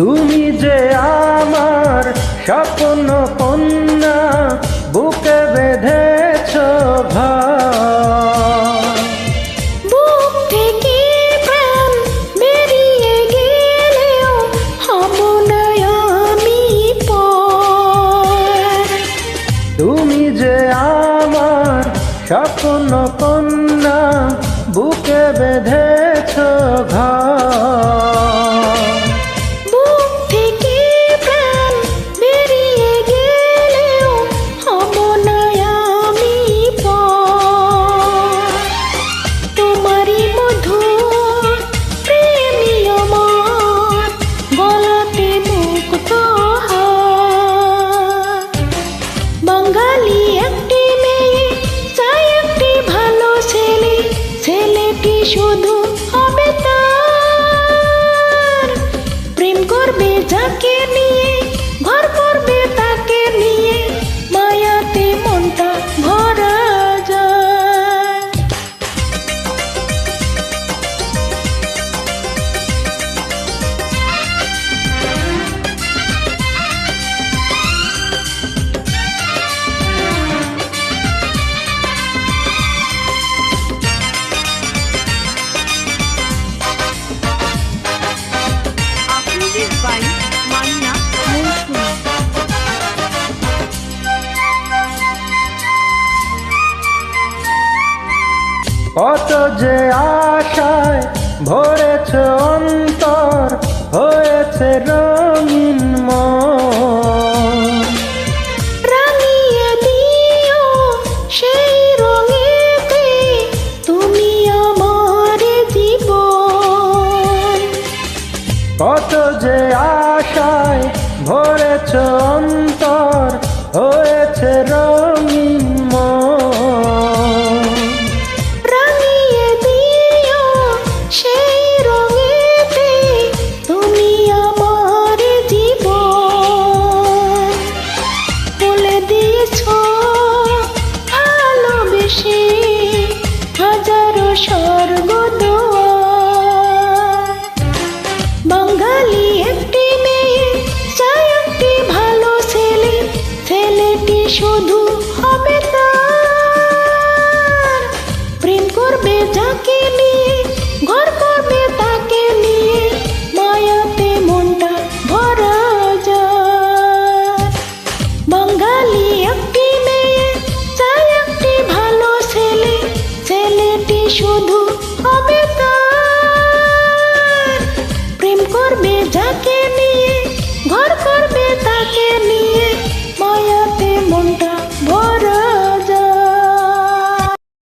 তুমি যে আমার স্বপ্ন কন্যা বুকে বেঁধেছ তুমি যে আমার স্বপ্ন কন্যা বুকে বেঁধেছ ঘর করবে যাকে কত যে আশায় ভরেছ অন্তর হয়েছে রঙিন কত যে আশায় ভরেছ অন্তর শুধু হবে তার। প্রেম করবে যাকে নিয়ে, ঘর করবে তাকে নিয়ে, মায়াতে মনটা ভরা যায়। বাঙালি একটি মেয়ে, চাই একটি ভালো ছেলে, ছেলেটি শুধু হবে তার। প্রেম করবে যাকে নিয়ে, ঘর করবে তাকে নিয়ে